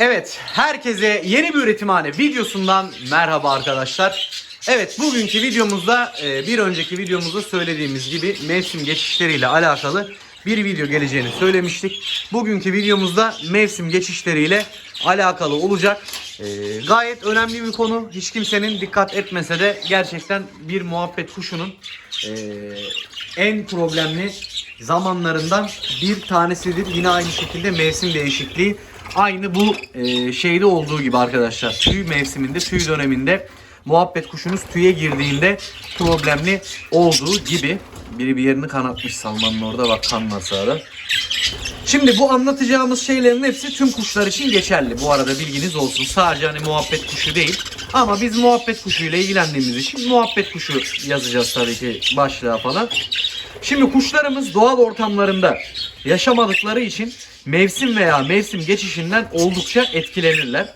Evet, herkese yeni bir üretimhane videosundan merhaba arkadaşlar. Evet, bugünkü videomuzda e, bir önceki videomuzda söylediğimiz gibi mevsim geçişleriyle alakalı bir video geleceğini söylemiştik. Bugünkü videomuzda mevsim geçişleriyle alakalı olacak. E, gayet önemli bir konu. Hiç kimsenin dikkat etmese de gerçekten bir muhabbet kuşunun e, en problemli zamanlarından bir tanesidir. Yine aynı şekilde mevsim değişikliği. Aynı bu e, şeyde olduğu gibi arkadaşlar. Tüy mevsiminde, tüy döneminde muhabbet kuşunuz tüye girdiğinde problemli olduğu gibi. Biri bir yerini kanatmış Salman'ın orada bak kan var sağda. Şimdi bu anlatacağımız şeylerin hepsi tüm kuşlar için geçerli. Bu arada bilginiz olsun. Sadece hani muhabbet kuşu değil. Ama biz muhabbet kuşuyla ilgilendiğimiz için muhabbet kuşu yazacağız tabii ki başlığa falan. Şimdi kuşlarımız doğal ortamlarında yaşamadıkları için mevsim veya mevsim geçişinden oldukça etkilenirler.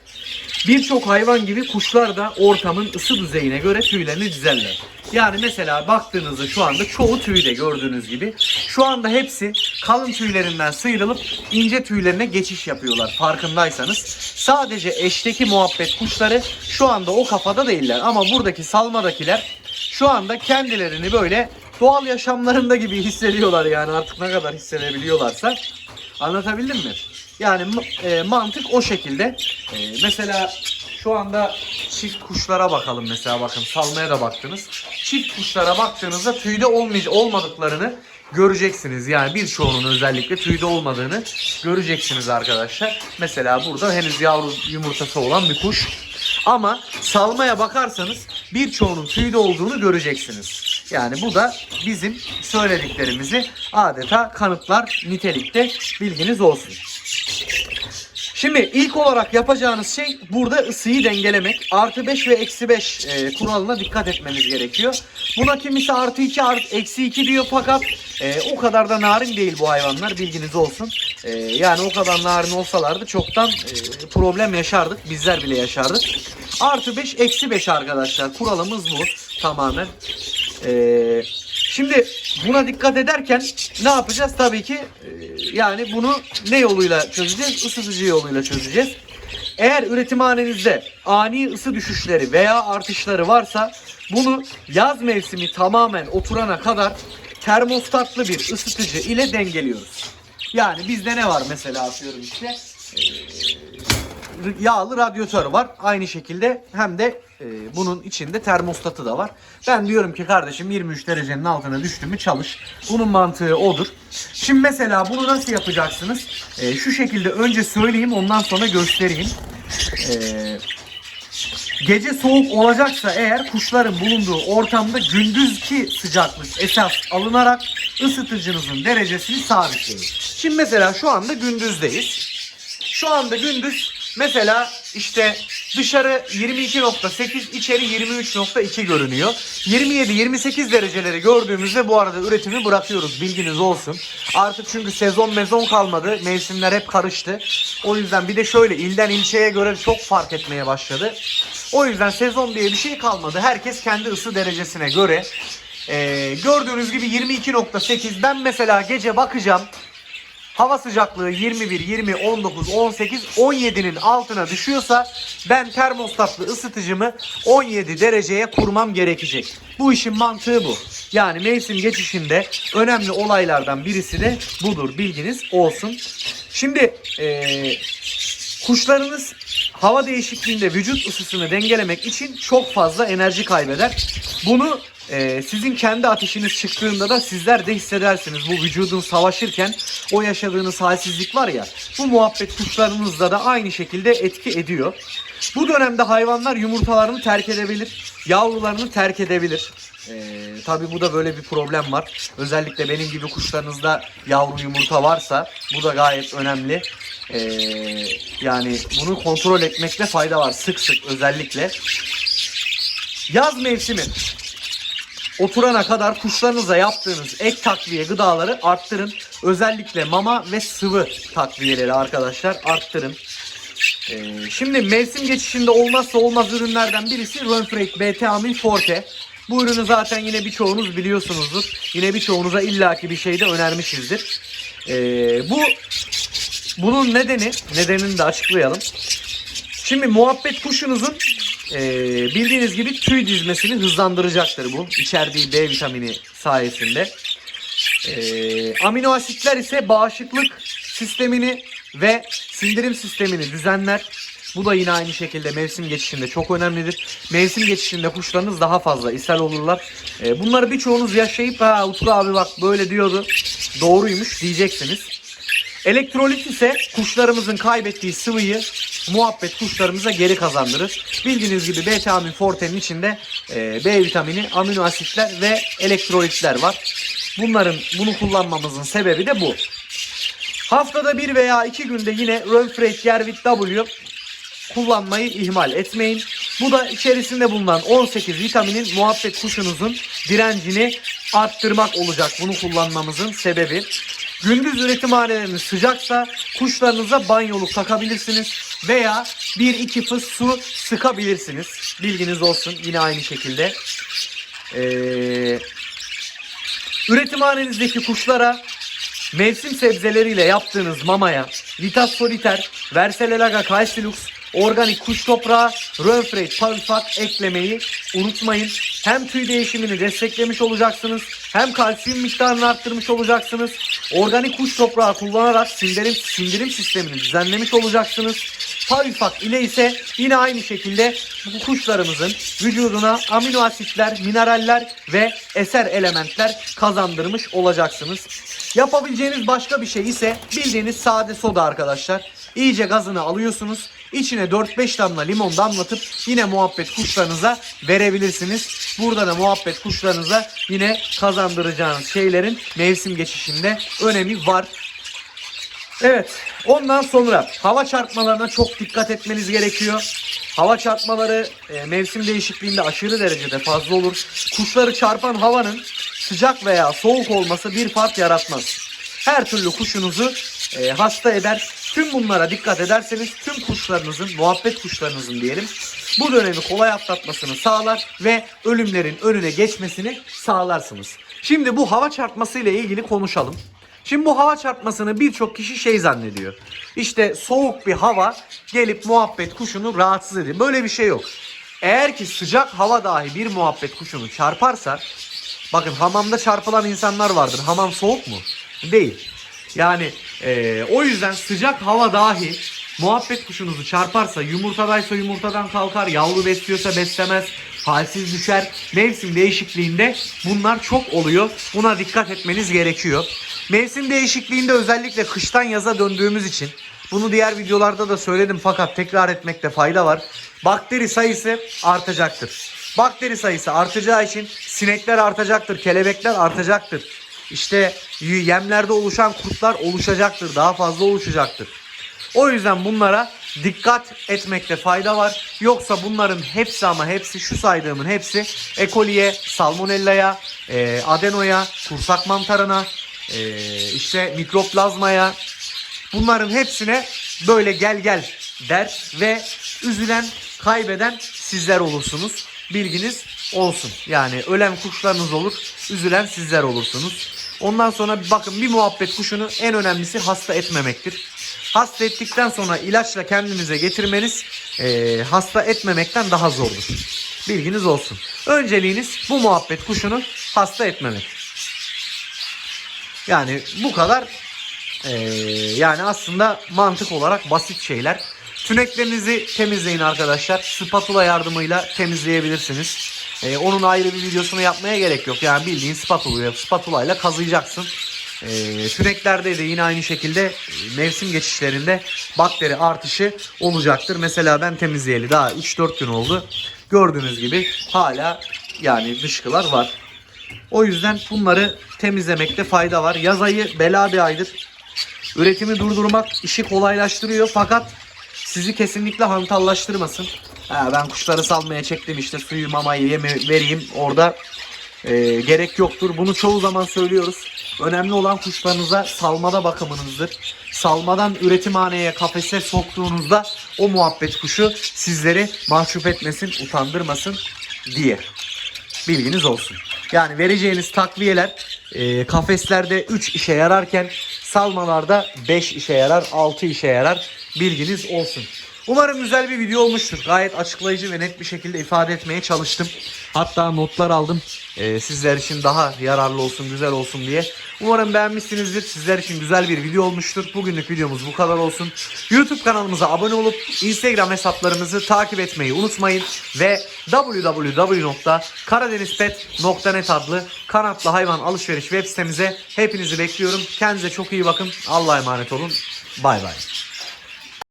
Birçok hayvan gibi kuşlar da ortamın ısı düzeyine göre tüylerini dizerler. Yani mesela baktığınızda şu anda çoğu tüyde gördüğünüz gibi şu anda hepsi kalın tüylerinden sıyrılıp ince tüylerine geçiş yapıyorlar farkındaysanız. Sadece eşteki muhabbet kuşları şu anda o kafada değiller ama buradaki salmadakiler şu anda kendilerini böyle doğal yaşamlarında gibi hissediyorlar yani artık ne kadar hissedebiliyorlarsa. Anlatabildim mi? Yani e, mantık o şekilde. E, mesela şu anda çift kuşlara bakalım mesela bakın salmaya da baktınız. Çift kuşlara baktığınızda tüyde olmay- olmadıklarını göreceksiniz. Yani birçoğunun özellikle tüyde olmadığını göreceksiniz arkadaşlar. Mesela burada henüz yavru yumurtası olan bir kuş. Ama salmaya bakarsanız birçoğunun tüyde olduğunu göreceksiniz. Yani bu da bizim söylediklerimizi adeta kanıtlar nitelikte bilginiz olsun. Şimdi ilk olarak yapacağınız şey burada ısıyı dengelemek. Artı 5 ve eksi 5 e, kuralına dikkat etmeniz gerekiyor. Buna kimisi artı 2 artı, eksi 2 diyor fakat e, o kadar da narin değil bu hayvanlar bilginiz olsun. E, yani o kadar narin olsalardı çoktan e, problem yaşardık. Bizler bile yaşardık. Artı 5 eksi 5 arkadaşlar kuralımız bu tamamen. Ee, şimdi buna dikkat ederken ne yapacağız? Tabii ki e, yani bunu ne yoluyla çözeceğiz? Isıtıcı yoluyla çözeceğiz. Eğer üretimhanenizde ani ısı düşüşleri veya artışları varsa bunu yaz mevsimi tamamen oturana kadar termostatlı bir ısıtıcı ile dengeliyoruz. Yani bizde ne var mesela atıyorum işte yağlı radyatör var. Aynı şekilde hem de e, bunun içinde termostatı da var. Ben diyorum ki kardeşim 23 derecenin altına düştü mü çalış. Bunun mantığı odur. Şimdi mesela bunu nasıl yapacaksınız? E, şu şekilde önce söyleyeyim ondan sonra göstereyim. E, gece soğuk olacaksa eğer kuşların bulunduğu ortamda gündüzki sıcaklık esas alınarak ısıtıcınızın derecesini sabitleyin. Şimdi mesela şu anda gündüzdeyiz. Şu anda gündüz mesela işte dışarı 22.8 içeri 23.2 görünüyor. 27-28 dereceleri gördüğümüzde bu arada üretimi bırakıyoruz bilginiz olsun. Artık çünkü sezon mezon kalmadı. Mevsimler hep karıştı. O yüzden bir de şöyle ilden ilçeye göre çok fark etmeye başladı. O yüzden sezon diye bir şey kalmadı. Herkes kendi ısı derecesine göre. Ee, gördüğünüz gibi 22.8 ben mesela gece bakacağım. Hava sıcaklığı 21, 20, 19, 18, 17'nin altına düşüyorsa ben termostatlı ısıtıcımı 17 dereceye kurmam gerekecek. Bu işin mantığı bu. Yani mevsim geçişinde önemli olaylardan birisi de budur. Bilginiz olsun. Şimdi eee Kuşlarınız hava değişikliğinde vücut ısısını dengelemek için çok fazla enerji kaybeder. Bunu e, sizin kendi ateşiniz çıktığında da sizler de hissedersiniz. Bu vücudun savaşırken o yaşadığınız halsizlik var ya bu muhabbet kuşlarınızda da aynı şekilde etki ediyor. Bu dönemde hayvanlar yumurtalarını terk edebilir, yavrularını terk edebilir. Ee, tabii bu da böyle bir problem var. Özellikle benim gibi kuşlarınızda yavru yumurta varsa bu da gayet önemli. Ee, yani bunu kontrol etmekte fayda var sık sık özellikle. Yaz mevsimi oturana kadar kuşlarınıza yaptığınız ek takviye gıdaları arttırın. Özellikle mama ve sıvı takviyeleri arkadaşlar arttırın. Ee, şimdi mevsim geçişinde olmazsa olmaz ürünlerden birisi Renfreid BT Amil Forte. Bu ürünü zaten yine birçoğunuz biliyorsunuzdur. Yine birçoğunuza illaki bir şeyde önermişizdir. Ee, bu bunun nedeni, nedenini de açıklayalım. Şimdi muhabbet kuşunuzun e, bildiğiniz gibi tüy dizmesini hızlandıracaktır bu. İçerdiği B vitamini sayesinde. E, amino asitler ise bağışıklık sistemini ve sindirim sistemini düzenler. Bu da yine aynı şekilde mevsim geçişinde çok önemlidir. Mevsim geçişinde kuşlarınız daha fazla ishal olurlar. E, bunları birçoğunuz yaşayıp ha Utku abi bak böyle diyordu. Doğruymuş diyeceksiniz. Elektrolit ise kuşlarımızın kaybettiği sıvıyı muhabbet kuşlarımıza geri kazandırır. Bildiğiniz gibi B-vitamin fortenin içinde e, B vitamini, amino asitler ve elektrolitler var. Bunların bunu kullanmamızın sebebi de bu. Haftada bir veya iki günde yine Rönfreit Gervit W kullanmayı ihmal etmeyin. Bu da içerisinde bulunan 18 vitaminin muhabbet kuşunuzun direncini arttırmak olacak bunu kullanmamızın sebebi. Gündüz üretimhaneleriniz sıcaksa kuşlarınıza banyoluk takabilirsiniz veya 1-2 fıs su sıkabilirsiniz. Bilginiz olsun yine aynı şekilde. Ee, üretimhanenizdeki kuşlara mevsim sebzeleriyle yaptığınız mamaya Vitas Soliter, Verselelaga Calcilux, organik kuş toprağı, Rönfreit Pavifak eklemeyi unutmayın. Hem tüy değişimini desteklemiş olacaksınız, hem kalsiyum miktarını arttırmış olacaksınız. Organik kuş toprağı kullanarak sindirim, sindirim sistemini düzenlemiş olacaksınız. Pavifak ile ise yine aynı şekilde bu kuşlarımızın vücuduna amino asitler, mineraller ve eser elementler kazandırmış olacaksınız. Yapabileceğiniz başka bir şey ise bildiğiniz sade soda arkadaşlar. İyice gazını alıyorsunuz. İçine 4-5 damla limon damlatıp yine muhabbet kuşlarınıza verebilirsiniz. Burada da muhabbet kuşlarınıza yine kazandıracağınız şeylerin mevsim geçişinde önemi var. Evet. Ondan sonra hava çarpmalarına çok dikkat etmeniz gerekiyor. Hava çarpmaları e, mevsim değişikliğinde aşırı derecede fazla olur. Kuşları çarpan havanın sıcak veya soğuk olması bir fark yaratmaz. Her türlü kuşunuzu e, hasta eder. Tüm bunlara dikkat ederseniz tüm kuşlarınızın, muhabbet kuşlarınızın diyelim bu dönemi kolay atlatmasını sağlar ve ölümlerin önüne geçmesini sağlarsınız. Şimdi bu hava çarpması ile ilgili konuşalım. Şimdi bu hava çarpmasını birçok kişi şey zannediyor. İşte soğuk bir hava gelip muhabbet kuşunu rahatsız ediyor. Böyle bir şey yok. Eğer ki sıcak hava dahi bir muhabbet kuşunu çarparsa bakın hamamda çarpılan insanlar vardır. Hamam soğuk mu? Değil. Yani eee, o yüzden sıcak hava dahi muhabbet kuşunuzu çarparsa yumurtadaysa yumurtadan kalkar, yavru besliyorsa beslemez, halsiz düşer. Mevsim değişikliğinde bunlar çok oluyor. Buna dikkat etmeniz gerekiyor. Mevsim değişikliğinde özellikle kıştan yaza döndüğümüz için bunu diğer videolarda da söyledim fakat tekrar etmekte fayda var. Bakteri sayısı artacaktır. Bakteri sayısı artacağı için sinekler artacaktır, kelebekler artacaktır. İşte yemlerde oluşan kurtlar oluşacaktır, daha fazla oluşacaktır. O yüzden bunlara dikkat etmekte fayda var. Yoksa bunların hepsi ama hepsi şu saydığımın hepsi E. coli'ye, salmonella'ya, e, adenoya, kursak mantarına, e, işte mikroplazmaya bunların hepsine böyle gel gel der ve üzülen, kaybeden sizler olursunuz. Bilginiz olsun. Yani ölen kuşlarınız olur, üzülen sizler olursunuz. Ondan sonra bakın bir muhabbet kuşunu en önemlisi hasta etmemektir. Hasta ettikten sonra ilaçla kendinize getirmeniz eee, hasta etmemekten daha zordur. Bilginiz olsun. Önceliğiniz bu muhabbet kuşunu hasta etmemek. Yani bu kadar eee, yani aslında mantık olarak basit şeyler. Tüneklerinizi temizleyin arkadaşlar. Spatula yardımıyla temizleyebilirsiniz. Ee, onun ayrı bir videosunu yapmaya gerek yok. Yani bildiğin spatula, spatula ile kazıyacaksın. Ee, tüneklerde de yine aynı şekilde e, mevsim geçişlerinde bakteri artışı olacaktır. Mesela ben temizleyeli daha 3-4 gün oldu. Gördüğünüz gibi hala yani dışkılar var. O yüzden bunları temizlemekte fayda var. Yaz ayı bela bir aydır. Üretimi durdurmak işi kolaylaştırıyor fakat sizi kesinlikle hantallaştırmasın. Ha, ben kuşları salmaya çektim işte suyu mamayı yeme vereyim orada e, gerek yoktur. Bunu çoğu zaman söylüyoruz. Önemli olan kuşlarınıza salmada bakımınızdır. Salmadan üretimhaneye kafese soktuğunuzda o muhabbet kuşu sizleri mahcup etmesin, utandırmasın diye. Bilginiz olsun. Yani vereceğiniz takviyeler e, kafeslerde 3 işe yararken salmalarda 5 işe yarar, 6 işe yarar. Bilginiz olsun. Umarım güzel bir video olmuştur. Gayet açıklayıcı ve net bir şekilde ifade etmeye çalıştım. Hatta notlar aldım. Ee, sizler için daha yararlı olsun, güzel olsun diye. Umarım beğenmişsinizdir. Sizler için güzel bir video olmuştur. Bugünlük videomuz bu kadar olsun. YouTube kanalımıza abone olup Instagram hesaplarımızı takip etmeyi unutmayın. Ve www.karadenizpet.net adlı kanatlı hayvan alışveriş web sitemize hepinizi bekliyorum. Kendinize çok iyi bakın. Allah'a emanet olun. Bay bay.